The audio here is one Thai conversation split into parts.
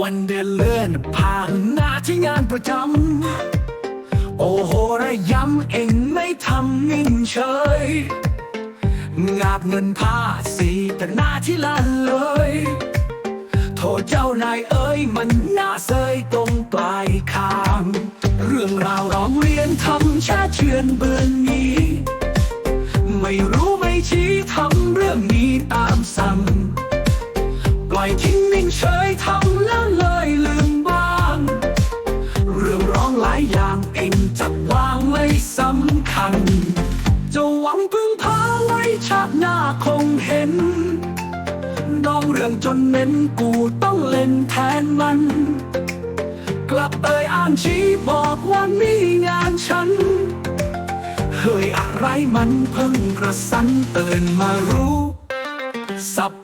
วันเดือนเลื่อนผ่านหน้าที่งานประจำ โอ้โหระยำเองไม่ทำนิ่งเฉย งาบเงินภาษีแต่หน้าที่ลันเลย โทษเจ้านายเอ้ยมันน่าเซยตรงปลายคาง เรื่องราวร้องเรียนทำชาเชือนเบือนนี้ ไม่รู้ไม่ชี้ทำเรื่องนี้ตามสั่งปล่อยทิ้งนิ่งเฉยทำ คงเห็น ดองเรื่องจนเน้นกูต้องเล่นแทนมัน กลับเอ่ยอ่านชี้บอกว่ามีงานฉัน เฮ้ยอะไรมันเพิ่งกระสันเตือนมารู้สับ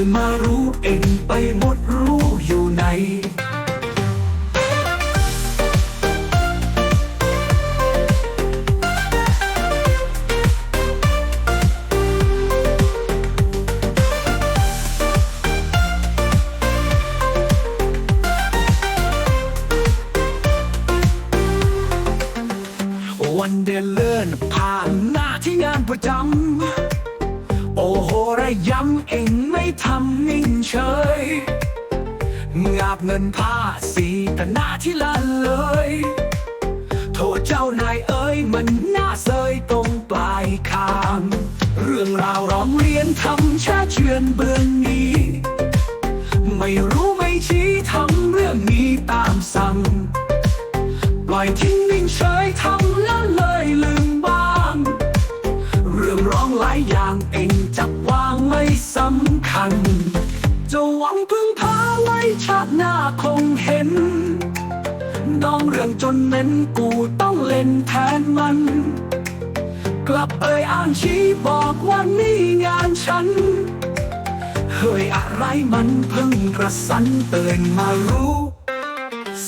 ื่นมารู้เองไปหมดรู้อยู่ไหนวันเดือนเลื่อนผ่านหน้าที่งานประจำ โอ้โหระยำเอง ทำนิ่งเฉยงาบเงินภาษีแต่หน้าที่ละเลย โทษเจ้านายเอ้ยมันน่าเซยตรงปลายคาง เรื่องราวร้องเรียนทำแชาเชือนเบือนนี้ ไม่รู้ไม่ชี้ทำเรื่องนี้ตามสั่ง ปล่อยทิ้งนิ่งเฉยทำล้วเลยลืมบ้าง เรื่องร้องหลายอย่างเองจับวางไม่สำ คัญ จะหวังพึ่งพาไว้ชาติหน้าคงเห็นน้องเรื่องจนเน้นกูต้องเล่นแทนมัน กลับเอ่ยอ้างชี้บอกว่านี่งานฉัน เฮ้ยอะไรมันเพิ่งกระสันเตือนมารู้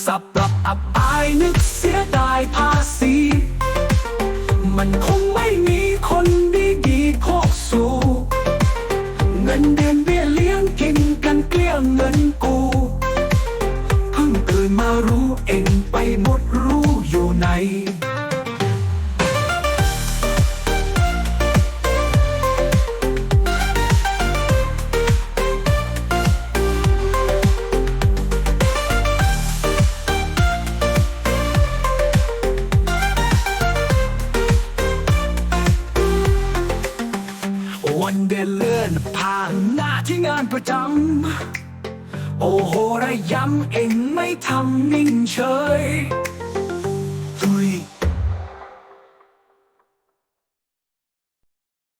สับปรับอับอายนึกเสียดายภาษี มันคง หน้าที่งานประจำ โอ้โหระยำเองไม่ทำนิ่งเฉยทุย